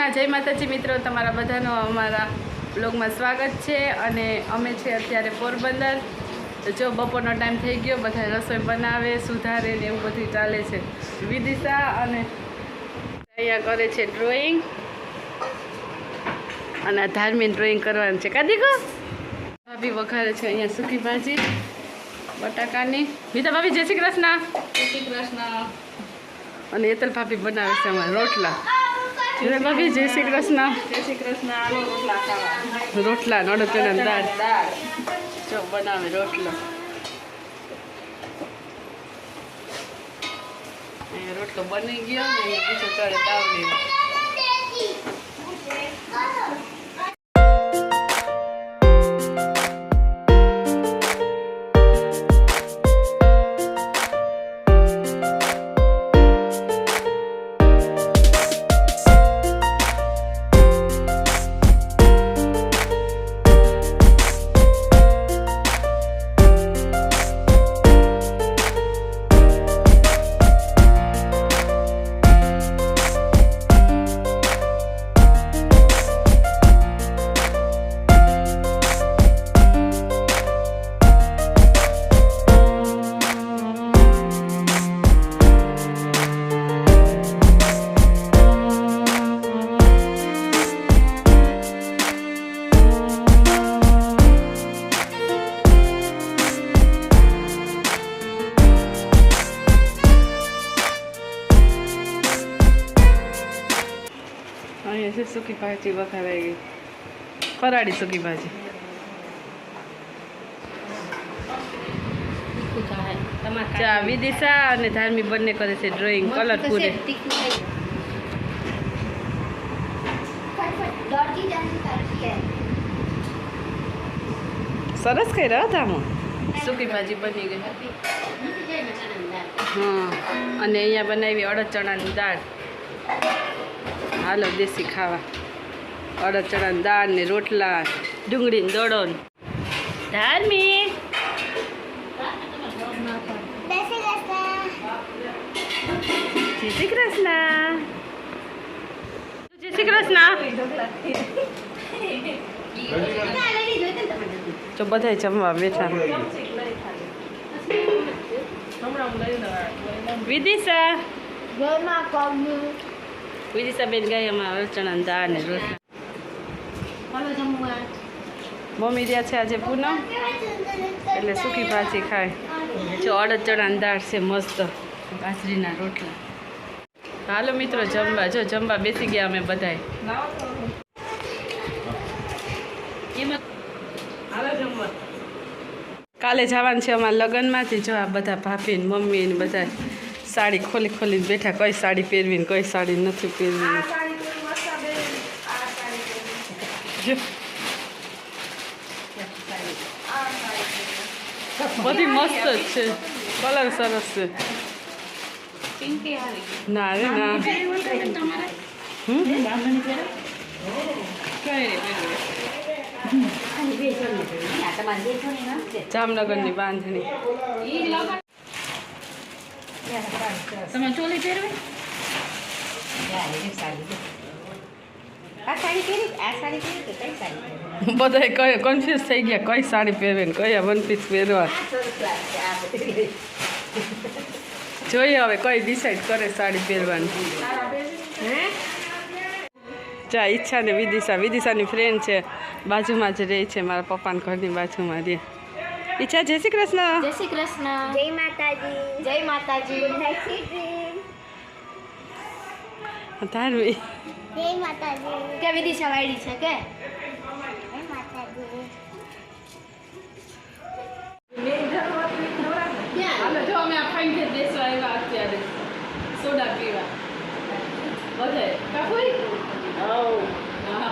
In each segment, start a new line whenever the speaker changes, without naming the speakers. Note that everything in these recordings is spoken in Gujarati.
માતાજી મિત્રો તમારા બધાનો અમારા બ્લોગમાં સ્વાગત છે અને અમે છે અત્યારે પોરબંદર. તો જો બપોરનો ટાઈમ થઈ ગયો બધા રસોઈ બનાવે સુધારે ને એવું બધું ચાલે છે. વિદિશા અને અહીંયા કરે છે ડ્રોઈંગ અને ધાર્મિક ડ્રોઈંગ કરવાનું છે. કાદીકો ભાભી વઘારે છે અહીંયા સૂકી ભાજી બટાકાની. બીજા ભાભી જય શ્રી કૃષ્ણ.
જય શ્રી કૃષ્ણ.
અને એતલ ભાભી બનાવે છે અમારા રોટલા. હિરલ ભાભી જય શ્રી કૃષ્ણ.
જય શ્રી કૃષ્ણ રોટલા
રોટલા નડતના દાળ.
દાળ.
જો બનાવે રોટલો. રોટલો બની ગયો ને બીજો ચડે તાવડી છે સૂકી ભાજી વઘારાઈ ગઈ ફરાળી સૂકી ભાજી. ચા વિદિશા અને ધાર્મિક બંને કરે છે ડ્રોઈંગ કલર પૂરે. સરસ કઈ રહ્યા ધામો. સૂકી ભાજી બની ગઈ. હા અને અહીંયા બનાવી અડદ ચણાની દાળ. હાલો, દેશી ખાવા. અડદ ચણાની દાળ ને રોટલા ડુંગળી ને. દડો ધાર્મિક! જય તો બધા જમવા બેઠા. વિદિશા. બેન ગઈ અમારા ચણા દાળ ને રોટલા મમ્મી રહ્યા છે આજે પૂનમ એટલે સૂકી ભાજી ખાય જો અડદ ચણાની દાળ છે મસ્ત બાજરીના રોટલા હાલો મિત્રો જમવા જો જમવા બેસી ગયા અમે બધાય કાલે જવાનું છે અમારા લગ્નમાંથી જો આ બધા ભાભી ને મમ્મી ને બધા સાડી ખોલી ખોલીને બેઠા કઈ સાડી પહેરવી ને કઈ સાડી નથી પહેરવી જો બધી મસ્ત જ છે. કલર સરસ છે. ના રે ના. હમ? જામનગરની બાંધણી.
તમે ચોલી પહેરવી?
બધા કન્ફ્યુઝ થઈ ગયા કઈ સાડી પહેરવે ને કયા વન પીસ પહેરવા જોઈએ હવે કઈ ડિસાઈડ કરે સાડી પહેરવાની. જા ઈચ્છા ને વિદિશા. વિદિશાની ફ્રેન્ડ છે બાજુમાં જ રહે છે મારા પપ્પાના ઘરની બાજુમાં રહે. ઈચ્છા જય શ્રી કૃષ્ણ.
જય શ્રી કૃષ્ણ.
જય માતાજી.
જય માતાજી.
તારવી.
જય માતાજી.
કે વિદિશા વાળી છે કે?
જય માતાજી.
હાલો જો અમે આ ઘેર બેસવા આવ્યા અત્યારે. સોડા પીવા. બધે. કાકુઈ? હા.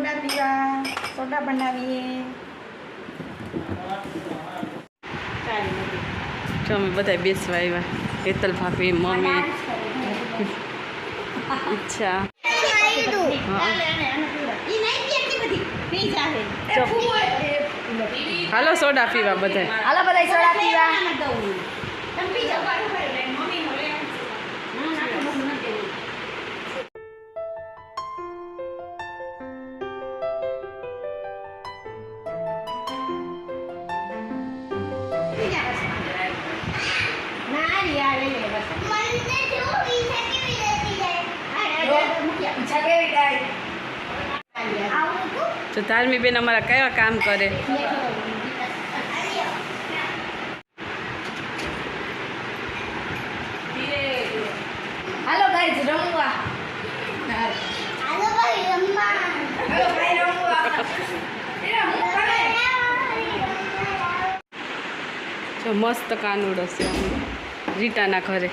સોડા પીવા સોડા બનાવીએ.
જો અમે બધા બેસવા આવ્યા. હેતલ ભાભી મમ્મી. અચ્છા. હાલો સોડા પીવા બધા.
હાલો બધા સોડા પીવા.
તો ધાર્મી બેન અમારા કયા કામ કરે?
હાલો ગાઈઝ રમવા.
હાલો ભાઈ રમવા.
હાલો ભાઈ રમવા
જો મસ્ત કાનુડો છે. આમ. રીટાના ઘરે.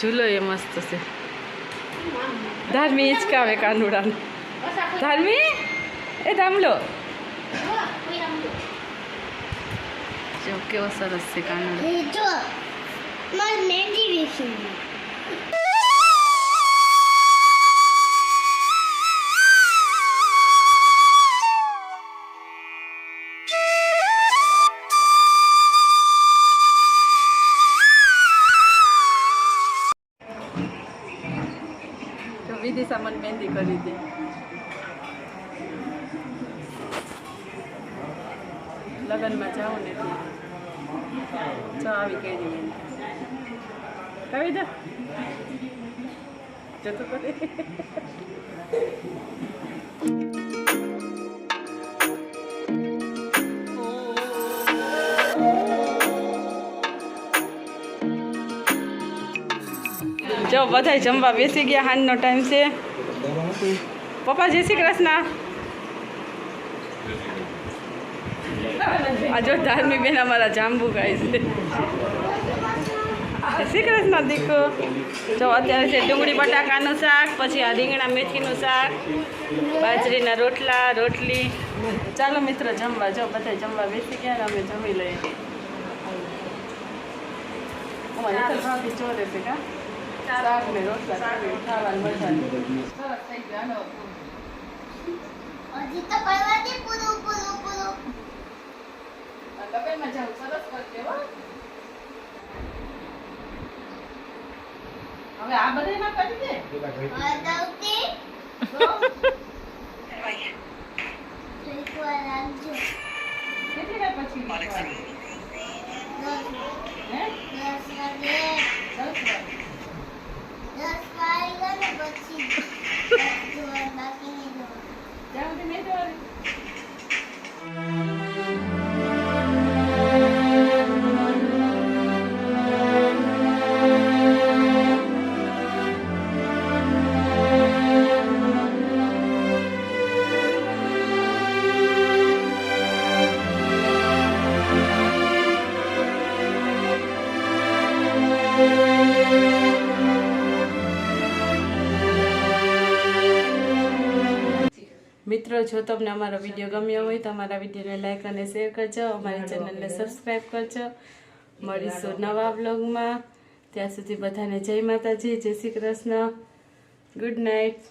ઝૂલો એ મસ્ત છે. ધાર્મી હિંચકાવે કાનુડાનો. ધાર્મી? એ ધામલો. જો, કેવો સરસ છે કાનુડો. વિદિશા મને મહેંદી કરી દે લગ્નમાં જાઉં ને જો આવી કરી મહેંદી દે. જતું કરે. જો બધાય જમવા બેસી ગયા, હાંજનો ટાઈમ છે. પપ્પા, જય શ્રી કૃષ્ણ. આ જો ધાર્મિક બેન અમારા જાંબુ ગાય છે. શ્રી કૃષ્ણ, દીકરો. જો અત્યારે છે ડુંગળી બટાકાનું શાક, પછી આ રીંગણા મેથીનું શાક, બાજરીના રોટલા, રોટલી. ચાલો મિત્રો, જમવા જો બધા જમવા બેસી ગયા અમે જમી લઈએ. અમારે ચોરે છે કા? હવે આ બધે કરી દે કેટલી વાર પછી મિત્રો જો તમને અમારો વીડિયો ગમ્યો હોય તો અમારા વિડીયોને લાઈક અને શેર કરજો. અમારી ચેનલને સબસ્ક્રાઈબ કરજો. મળીશું નવા બ્લોગમાં ત્યાં સુધી બધાને જય માતાજી જય શ્રી કૃષ્ણ. Good night